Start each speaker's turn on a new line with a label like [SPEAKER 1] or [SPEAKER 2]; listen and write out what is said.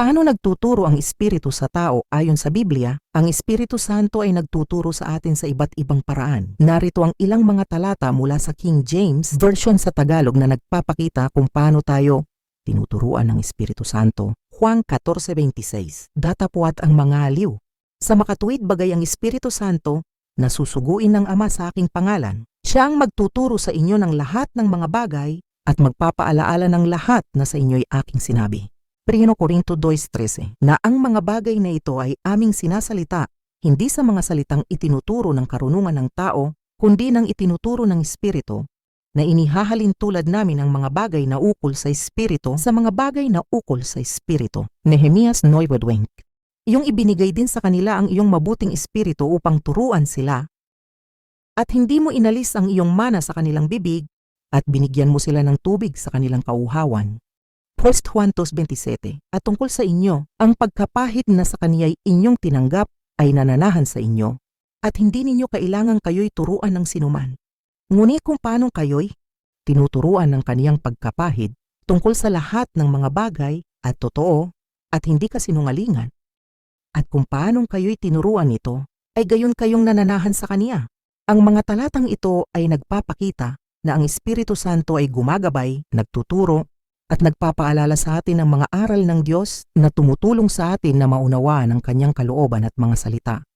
[SPEAKER 1] Paano nagtuturo ang Espiritu sa tao ayon sa Biblia? Ang Espiritu Santo ay nagtuturo sa atin sa iba't ibang paraan. Narito ang ilang mga talata mula sa King James version sa Tagalog na nagpapakita kung paano tayo tinuturuan ng Espiritu Santo. Juan 14.26 Datapuat ang mga aliw. Sa makatuwid bagay ang Espiritu Santo, nasusuguin ng Ama sa aking pangalan. Siya ang magtuturo sa inyo ng lahat ng mga bagay at magpapaalaala ng lahat na sa inyo'y aking sinabi. 1 Corinto 2.13 na ang mga bagay na ito ay aming sinasalita, hindi sa mga salitang itinuturo ng karunungan ng tao, kundi ng itinuturo ng Espiritu, na inihahalin tulad namin ang mga bagay na ukol sa Espiritu sa mga bagay na ukol sa Espiritu. Nehemias 9.20 Iyong ibinigay din sa kanila ang iyong mabuting Espiritu upang turuan sila, at hindi mo inalis ang iyong mana sa kanilang bibig, at binigyan mo sila ng tubig sa kanilang kauhawan. 1 Juan 2.27 At tungkol sa inyo, ang pagkapahit na sa kaniya'y inyong tinanggap ay nananahan sa inyo, at hindi ninyo kailangang kayo'y turuan ng sinuman. Ngunit kung paano kayo'y tinuturuan ng kaniyang pagkapahid tungkol sa lahat ng mga bagay at totoo at hindi kasinungalingan. At kung paanong kayo'y tinuruan nito, ay gayon kayong nananahan sa kaniya. Ang mga talatang ito ay nagpapakita na ang Espiritu Santo ay gumagabay, nagtuturo, at nagpapaalala sa atin ng mga aral ng Diyos na tumutulong sa atin na maunawaan ang kanyang kalooban at mga salita.